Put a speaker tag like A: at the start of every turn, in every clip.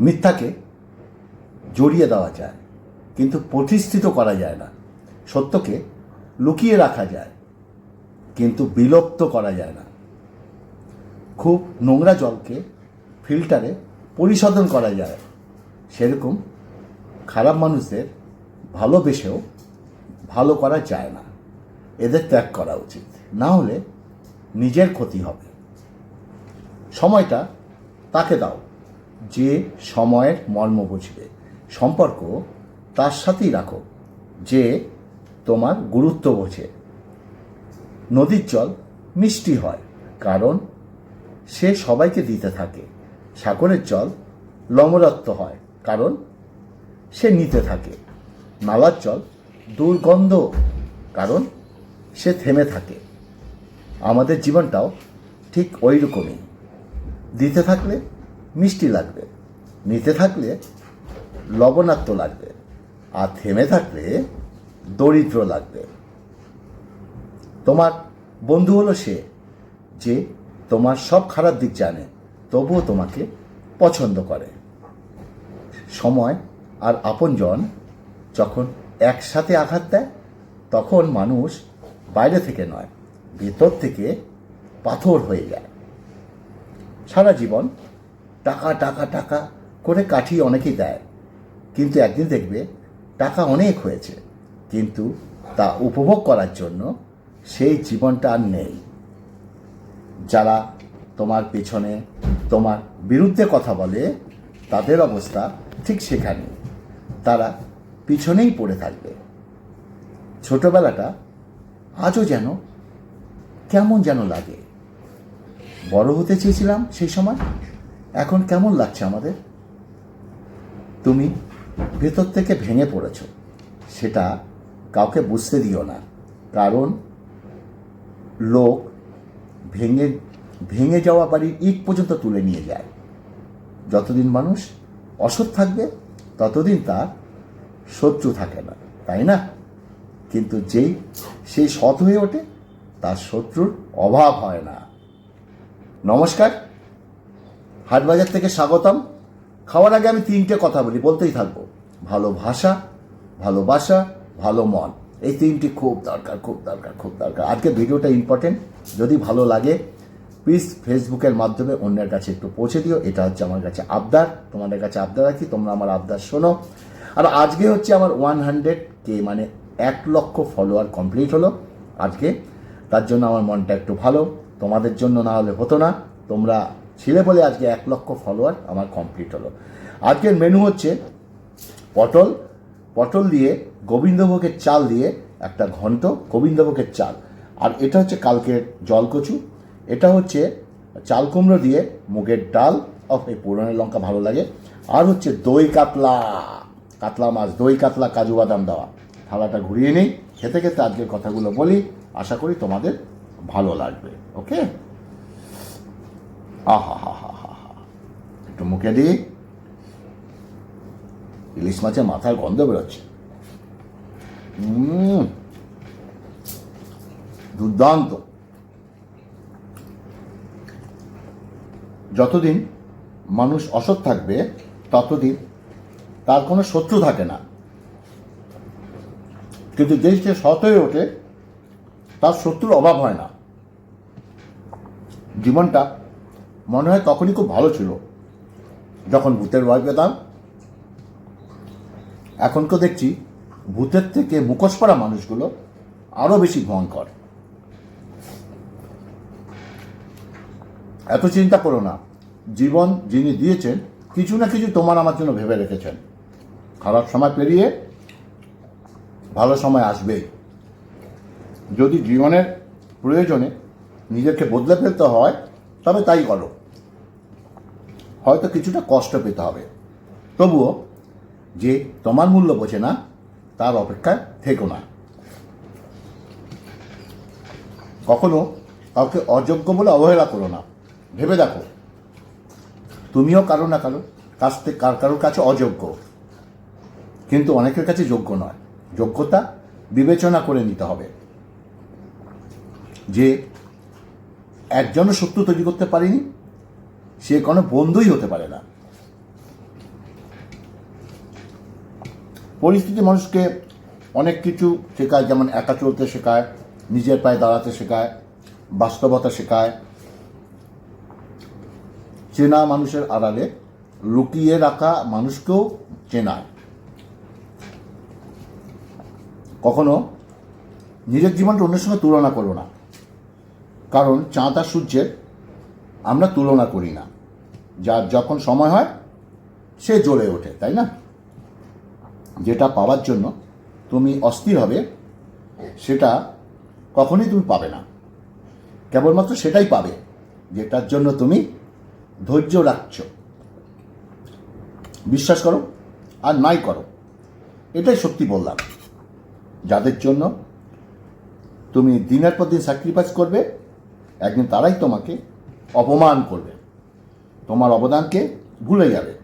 A: মিথ্যাকে জড়িয়ে দেওয়া যায়, কিন্তু প্রতিষ্ঠিত করা যায় না। সত্যকে লুকিয়ে রাখা যায়, কিন্তু বিলুপ্ত করা যায় না। খুব নোংরা জলকে ফিল্টারে পরিশোধন করা যায়। সেরকম খারাপ মানুষদের ভালোবেসেও ভালো করা যায় না। এদের ত্যাগ করা উচিত। না হলে নিজের ক্ষতি হবে। সময়টা তাকে দাও। যে সময়ের মর্ম বুঝবে। সম্পর্ক তার সাথেই রাখো, যে তোমার গুরুত্ব বোঝে। নদীর জল মিষ্টি হয়, কারণ সে সবাইকে দিতে থাকে। সাগরের জল লমরত্ব হয়, কারণ সে নিতে থাকে। নালার জল দুর্গন্ধ, কারণ সে থেমে থাকে। আমাদের জীবনটাও ঠিক ওই রকমই দিতে থাকলে মিষ্টি লাগবে। নিতে থাকলে লবণাক্ত লাগবে। আর থেমে থাকলে দরিদ্র লাগবে। তোমার বন্ধু হলো সে, যে তোমার সব খারাপ দিক জানে, তবুও তোমাকে পছন্দ করে। সময় আর আপনজন যখন একসাথে আঘাত দেয়, তখন মানুষ বাইরে থেকে নয়, ভেতর থেকে পাথর হয়ে যায়। সারা জীবন টাকা টাকা টাকা করে কাঠি অনেকেই দেয়। কিন্তু একদিন দেখবে টাকা অনেক হয়েছে। কিন্তু তা উপভোগ করার জন্য সেই জীবনটা আর নেই। যারা তোমার পেছনে, তোমার বিরুদ্ধে কথা বলে, তাদের অবস্থা ঠিক সেখানে। তারা পিছনেই পড়ে থাকবে। ছোটবেলাটা আজও যেন কেমন যেন লাগে। বড় হতে চেয়েছিলাম সেই সময়? এখন কেমন লাগছে আমাদের? তুমি ভেতর থেকে ভেঙে পড়েছ। সেটা কাউকে বুঝতে দিও না। কারণ লোক ভেঙে ভেঙে যাওয়া বাড়ির ইট পর্যন্ত তুলে নিয়ে যায়। যতদিন মানুষ অসৎ থাকবে, ততদিন তার শত্রু থাকে না। তাই না? কিন্তু যেই, সেই সৎ হয়ে ওঠে, তার শত্রুর অভাব হয় না। নমস্কার। হাটবাজার থেকে স্বাগতম। খাওয়ার আগে আমি তিনটে কথা বলি, বলতেই থাকব। ভালো ভাষা ভালোবাসা ভালো মন, এই তিনটি খুব দরকার খুব দরকার খুব দরকার। আজকে ভিডিওটা ইম্পর্টেন্ট যদি ভালো লাগে প্লিজ ফেসবুকের মাধ্যমে অন্যের কাছে একটু পৌঁছে দিও। এটা হচ্ছে আমার কাছে আবদার। তোমাদের কাছে আবদার রাখি, তোমরা আমার আবদার শোনো। আর আজকে হচ্ছে আমার ওয়ান হান্ড্রেড কে মানে এক লক্ষ ফলোয়ার কমপ্লিট হলো আজকে। তার জন্য আমার মনটা একটু ভালো। তোমাদের জন্য না হলে হতো না। তোমরা ছিলে বলে আজকে এক লক্ষ ফলোয়ার আমার কমপ্লিট হলো। আজকের মেনু হচ্ছে পটল পটল দিয়ে গোবিন্দভোগের চাল দিয়ে একটা ঘন্ট, গোবিন্দভোগের চাল। আর এটা হচ্ছে কালকের জলকচু, এটা হচ্ছে চাল কুমড়ো দিয়ে মুগের ডাল। অফ এই পুরনের লঙ্কা ভালো লাগে। আর হচ্ছে দই কাতলা কাতলা মাছ, দই কাতলা, কাজু বাদাম দেওয়া। থালাটা ঘুরিয়ে নিই। খেতে খেতে আজকের কথাগুলো বলি। আশা করি তোমাদের ভালো লাগবে। ওকে আহা, হা হা হা একটু মুখে দিই। ইলিশ মাছের মাথার গন্ধ বেরোচ্ছে। দুর্দান্ত। যতদিন মানুষ অসৎ থাকবে, ততদিন তার কোনো শত্রু থাকে না। কিন্তু যেই সে সৎ হয়ে ওঠে, তার শত্রুর অভাব হয় না। জীবনটা মনে হয় তখনই খুব ভালো ছিল। যখন ভূতের ভয় পেতাম এখন তো দেখছি ভূতের থেকে মুখোশ পড়া মানুষগুলো আরও বেশি ভয়ঙ্কর। এত চিন্তা করো না। জীবন যিনি দিয়েছেন, কিছু না কিছু তোমার আমার জন্য ভেবে রেখেছেন। খারাপ সময় পেরিয়ে ভালো সময় আসবেই। যদি জীবনের প্রয়োজনে নিজেকে বদলে ফেলতে হয়, তবে তাই করো। হয়তো কিছুটা কষ্ট পেতে হবে। তবুও যে তোমার মূল্য বোঝে না, তার অপেক্ষায় থেকো না। কখনো কাউকে অযোগ্য বলে অবহেলা করো না। ভেবে দেখো, তুমিও কারও না কারও কাছ থেকে কার কারোর কাছে অযোগ্য। কিন্তু অনেকের কাছে যোগ্য নয়। যোগ্যতা বিবেচনা করে নিতে হবে। যে একজনও শত্রু তৈরি করতে পারেনি সে কোনো বন্ধুই হতে পারে না। পরিস্থিতি মানুষকে অনেক কিছু শেখায়, যেমন একা চলতে শেখায়, নিজের পায়ে দাঁড়াতে শেখায়, বাস্তবতা শেখায়। চেনা মানুষের আড়ালে লুকিয়ে রাখা মানুষকেও চেনায়। কখনো নিজের জীবনটা অন্যের সঙ্গে তুলনা করো না, কারণ চাঁদ আর সূর্যের আমরা তুলনা করি না। যার যখন সময় হয়, সে জ্বলে ওঠে, তাই না? যেটা পাওয়ার জন্য তুমি অস্থির হবে, সেটা কখনোই তুমি পাবে না। কেবলমাত্র সেটাই পাবে, যেটার জন্য তুমি ধৈর্য রাখছ। বিশ্বাস করো আর নাই করো। এটাই সত্যি বললাম। যাদের জন্য তুমি দিনের পর দিন স্যাক্রিফাইস করবে, একদিন তারাই তোমাকে অপমান করবে। তোমার অবদানকে ভুলে যাবে।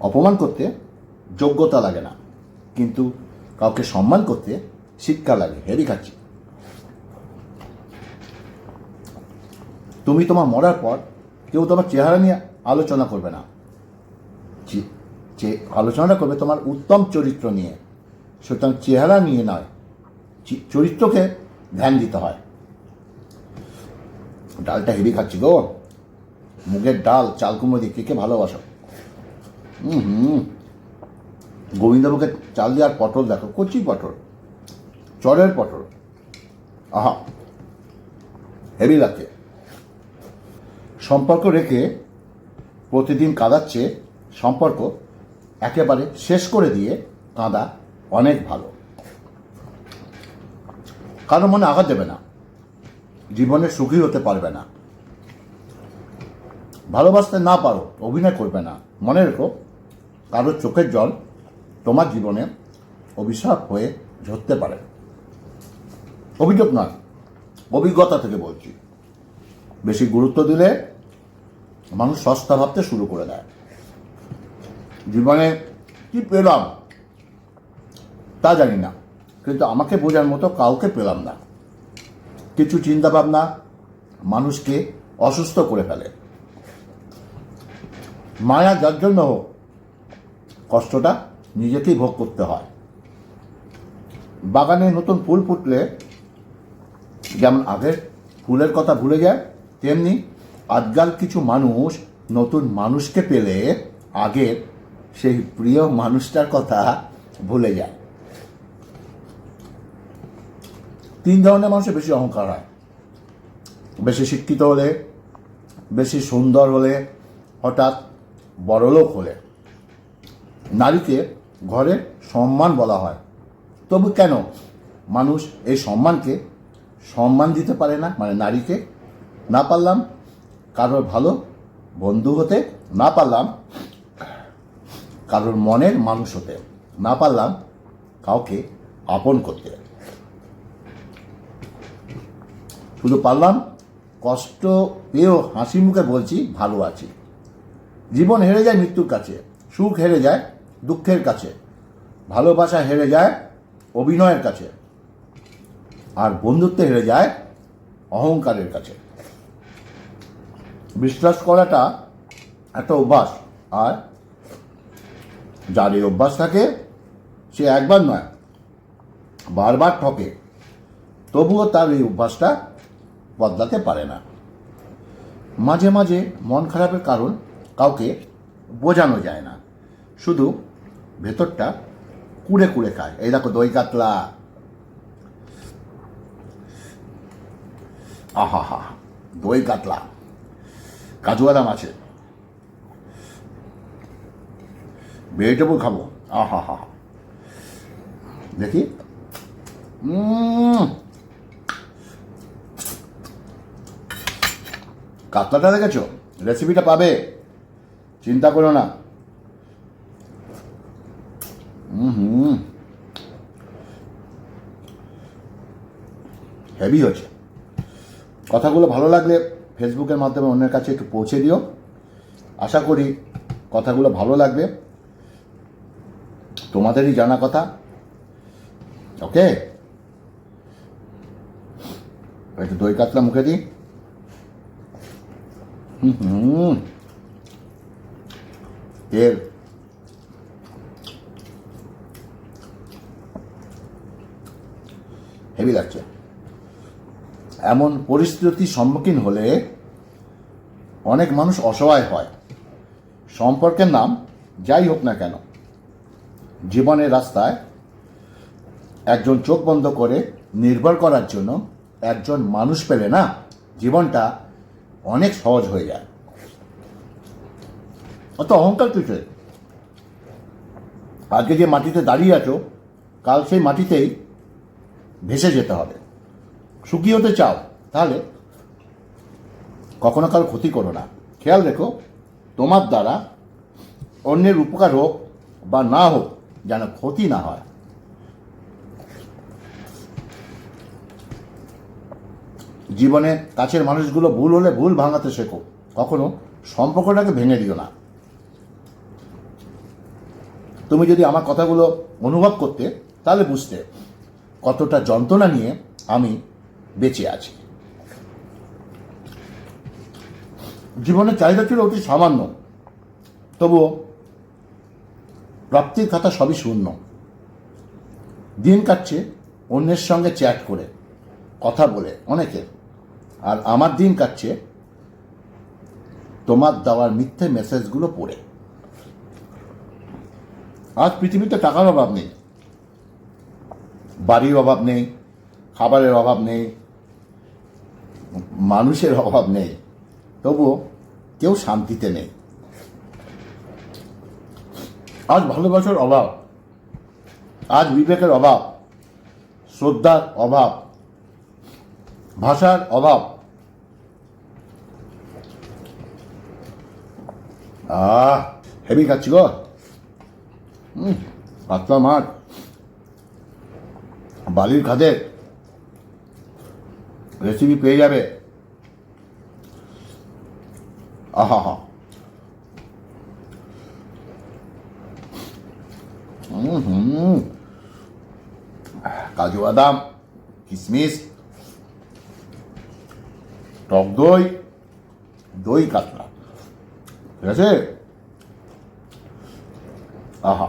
A: অপমান করতে যোগ্যতা লাগে না, কিন্তু কাউকে সম্মান করতে শিক্ষা লাগে। হেরি খাচ্ছি তুমি তোমার মরার পর কেউ তোমার চেহারা নিয়ে আলোচনা করবে না। যে- আলোচনা করবে তোমার উত্তম চরিত্র নিয়ে। সুতরাং চেহারা নিয়ে নয় চরিত্রকে ধ্যান দিতে হয়। ডালটা হেভি খাচ্ছি গো। মুগের ডাল, চাল কুমড়ো দিয়ে কে কে ভালোবাসো। হুম হুম। গোবিন্দভোগের চাল দিয়ে আর পটল দেখো, কচি পটল, চরের পটল। আহা, হেভি লাগছে। সম্পর্ক রেখে প্রতিদিন কাঁদাচ্ছে, সম্পর্ক একেবারে শেষ করে দিয়ে কাঁদা অনেক ভালো। কারও মনে আঘাত দেবে না। জীবনে সুখী হতে পারবে না। ভালোবাসতে না পারো, অভিনয় করবে না। মনে রেখো কারোর চোখের জল তোমার জীবনে অভিশাপ হয়ে ঝরতে পারে। অভিযোগ নয়, অভিজ্ঞতা থেকে বলছি। বেশি গুরুত্ব দিলে মানুষ সস্তা ভাবতে শুরু করে দেয়। জীবনে কি পেলাম তা জানি না, কিন্তু আমাকে বোঝার মতো কাউকে পেলাম না। কিছু চিন্তা ভাবনা মানুষকে অসুস্থ করে ফেলে। মায়া যার জন্য হোক, কষ্টটা নিজেকেই ভোগ করতে হয়। বাগানে নতুন ফুল ফুটলে যেমন আগের ফুলের কথা ভুলে যায়, তেমনি আজকাল কিছু মানুষ নতুন মানুষকে পেলে আগের সেই প্রিয় মানুষটার কথা ভুলে যায়। তিন ধরনের মানুষের বেশি অহংকার হয়। বেশি শিক্ষিত হলে, বেশি সুন্দর হলে, হঠাৎ বড়লোক হলে। নারীকে ঘরে সম্মান বলা হয়। তবু কেন? মানুষ এই সম্মানকে সম্মান দিতে পারে না মানে নারীকে না পারলাম, কারোর ভালো বন্ধু হতে না পারলাম, কারোর মনের মানুষ হতে না পারলাম, কাউকে আপন করতে। শুধু পারলাম, কষ্ট পেয়েও হাসি মুখে বলছি, ভালো আছি। জীবন হেরে যায় মৃত্যুর কাছে, সুখ হেরে যায় দুঃখের কাছে, ভালোবাসা হেরে যায় অভিনয়ের কাছে, আর বন্ধুত্ব হেরে যায় অহংকারের কাছে। বিশ্বাস করাটা একটা অভ্যাস, আর যার এই অভ্যাস থাকে, সে একবার নয়, বারবার ঠকে। তবুও তার এই অভ্যাসটা বদলাতে পারে না। মাঝে মাঝে মন খারাপের কারণ কাউকে বোঝানো যায় না। শুধু ভেতরটা কুড়ে কুড়ে খায়। এই দেখো দই কাতলা। আহা হা দই কাতলা। কাজু বাদাম আছে। ভেজিটেবল খাব। আহা হা দেখি কাতলাটা দেখেছ? রেসিপিটা পাবে। চিন্তা করো না। হুম হেভি হয়েছে। কথাগুলো ভালো লাগলে ফেসবুকের মাধ্যমে অন্যের কাছে একটু পৌঁছে দিও। আশা করি কথাগুলো ভালো লাগবে। তোমাদেরই জানা কথা। ওকে একটু দই কাতলা মুখে দিই। এর হেভি লাগছে এমন পরিস্থিতির সম্মুখীন হলে অনেক মানুষ অসহায় হয়। সম্পর্কের নাম যাই হোক না কেন, জীবনের রাস্তায় একজন চোখ বন্ধ করে নির্ভর করার জন্য একজন মানুষ পেলে না জীবনটা অনেক সহজ হয়ে যায়। অত অহংকার কিসের? আজকে যে মাটিতে দাঁড়িয়ে আছো, কাল সেই মাটিতেই ভেসে যেতে হবে। সুখী হতে চাও, তাহলে কখনো কারও ক্ষতি করো না। খেয়াল রেখো, তোমার দ্বারা অন্যের উপকার হোক বা না হোক, যেন ক্ষতি না হয়। জীবনে কাছের মানুষগুলো ভুল হলে ভুল ভাঙাতে শেখো। কখনো সম্পর্কটাকে ভেঙে দিও না। তুমি যদি আমার কথাগুলো অনুভব করতে, তাহলে বুঝতে কতটা যন্ত্রণা নিয়ে আমি বেঁচে আছি। জীবনের চাহিদা ছিল অতি সামান্য। তবুও প্রাপ্তির খাতা সবই শূন্য। দিন কাটছে, অন্যের সঙ্গে চ্যাট করে, কথা বলে, অনেকের। আর আমার দিন কাটছে তোমার দেওয়ার মিথ্যে মেসেজগুলো পড়ে। আজ পৃথিবীতে টাকার অভাব নেই, বাড়ির অভাব নেই, খাবারের অভাব নেই, মানুষের অভাব নেই, তবুও কেউ শান্তিতে নেই। আজ ভালোবাসার অভাব, আজ বিবেকের অভাব, শ্রদ্ধার অভাব ভাষার অভাব। আহ, হেভি খাচ্ছি গো। হুম পাতলা মাছ। বালির খাদে রেসিপি পেয়ে যাবে। আহা হা হুম। কাজু বাদাম কিশমিশ টক দই দই কাতলা। ঠিক আছে? আহা।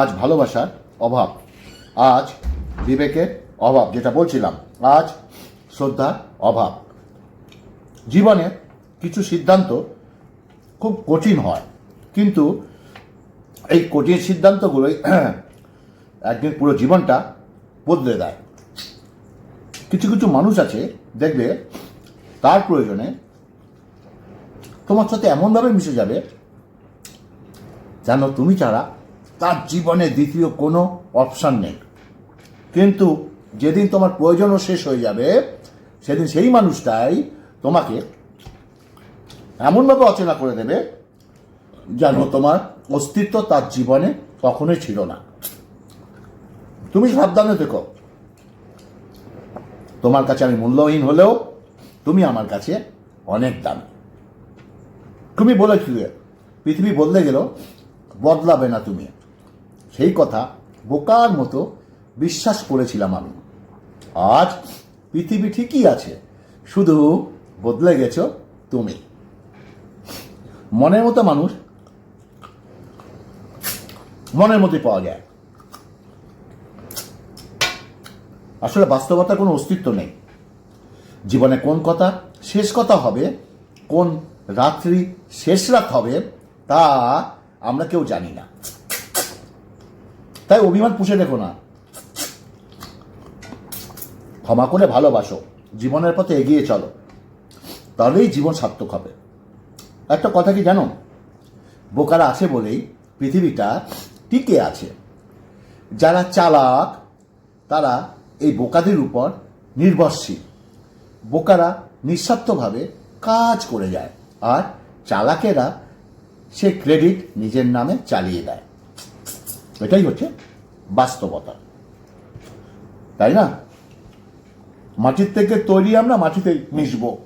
A: আজ ভালোবাসার অভাব। আজ বিবেকের অভাব, যেটা বলছিলাম, আজ শ্রদ্ধা অভাব। জীবনে কিছু সিদ্ধান্ত খুব কঠিন হয়, কিন্তু এই কঠিন সিদ্ধান্তগুলোই একদিন পুরো জীবনটা বদলে দেয়। কিছু কিছু মানুষ আছে, দেখবে তার প্রয়োজনে তোমার সাথে এমনভাবে মিশে যাবে যেন তুমি ছাড়া তার জীবনে দ্বিতীয় কোনো অপশান নেই। কিন্তু যেদিন তোমার প্রয়োজনও শেষ হয়ে যাবে, সেদিন সেই মানুষটাই তোমাকে এমনভাবে অচেনা করে দেবে যেন তোমার অস্তিত্ব তার জীবনে কখনোই ছিল না। তুমি সাবধানে থেকো। তোমার কাছে আমি মূল্যহীন হলেও তুমি আমার কাছে অনেক দামি। তুমি বলেছিলে পৃথিবী বদলে গেল, বদলাবে না তুমি। সেই কথা বোকার মতো বিশ্বাস করেছিলাম আমি। আজ পৃথিবী ঠিকই আছে, শুধু বদলে গেছো তুমি। মনের মতো মানুষ মনের মতোই পাওয়া যায়। আসলে বাস্তবতার কোনো অস্তিত্ব নেই। জীবনে কোন কথা শেষ কথা হবে, কোন রাত্রি শেষ রাত হবে, তা আমরা কেউ জানি না। তাই অভিমান পুষে দেখো না। ক্ষমা করে ভালোবাসো, জীবনের পথে এগিয়ে চলো। তাহলেই জীবন সার্থক হবে। একটা কথা কি জানো? বোকারা আছে বলেই পৃথিবীটা টিকে আছে। যারা চালাক, তারা এই বোকাদের উপর নির্ভরশীল। বোকারা নিঃস্বার্থভাবে কাজ করে যায় আর চালাকেরা সে ক্রেডিট নিজের নামে চালিয়ে দেয়। এটাই হচ্ছে বাস্তবতা। তাই না? মাটির থেকে তৈরি আমরা মাটিতে মিশব।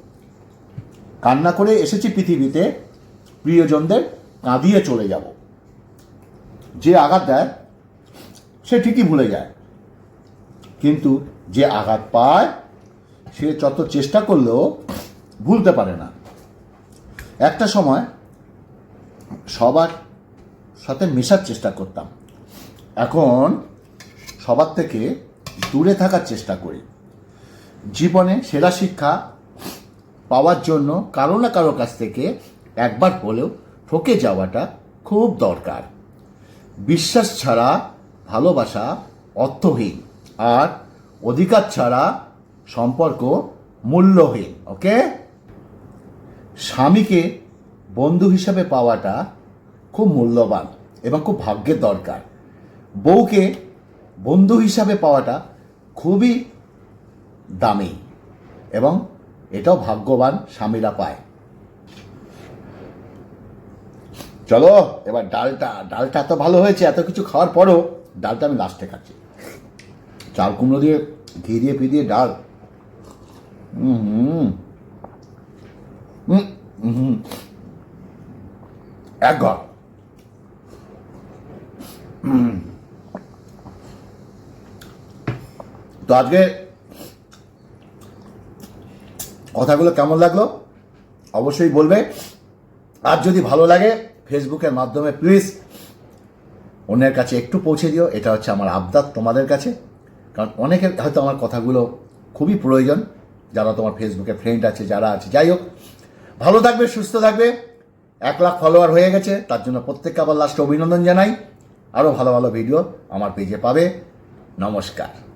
A: কান্না করে এসেছি পৃথিবীতে, প্রিয়জনদের কাঁদিয়ে চলে যাব। যে আঘাত দেয়, সে ঠিকই ভুলে যায়। কিন্তু যে আঘাত পায়, সে যত চেষ্টা করলেও ভুলতে পারে না। একটা সময় সবার সাথে মেশার চেষ্টা করতাম। এখন সবার থেকে দূরে থাকার চেষ্টা করি। জীবনে সেরা শিক্ষা পাওয়ার জন্য কারও না কারও কাছ থেকে একবার হলেও ঠকে যাওয়াটা খুব দরকার। বিশ্বাস ছাড়া ভালোবাসা অর্থহীন। আর অধিকার ছাড়া সম্পর্ক মূল্যহীন ওকে স্বামীকে বন্ধু হিসাবে পাওয়াটা খুব মূল্যবান এবং খুব ভাগ্যের দরকার। বউকে বন্ধু হিসাবে পাওয়াটা খুবই দামি এবং এটাও ভাগ্যবান স্বামীরা পায়। চলো, এবার ডালটা ডালটা এত ভালো হয়েছে, এত কিছু খাওয়ার পরও ডালটা আমি লাস্টে খাচ্ছি। চাল কুমড়ো দিয়ে ঘি দিয়ে, ফি দিয়ে, ডাল। হুম। হুম। এক ঘর। তো আজকে কথাগুলো কেমন লাগল? অবশ্যই বলবে। আর যদি ভালো লাগে, ফেসবুকের মাধ্যমে প্লিজ অন্যের কাছে একটু পৌঁছে দিও। এটা হচ্ছে আমার আবদার তোমাদের কাছে। কারণ অনেকের হয়তো আমার কথাগুলো খুবই প্রয়োজন, যারা তোমার ফেসবুকে ফ্রেন্ড আছে, যারা আছে, যাই হোক। ভালো থাকবে, সুস্থ থাকবে, এক লাখ ফলোয়ার হয়ে গেছে, তার জন্য প্রত্যেককে আবার লাস্টে অভিনন্দন জানাই। আরও ভালো ভালো ভিডিও আমার পেজে পাবে। নমস্কার।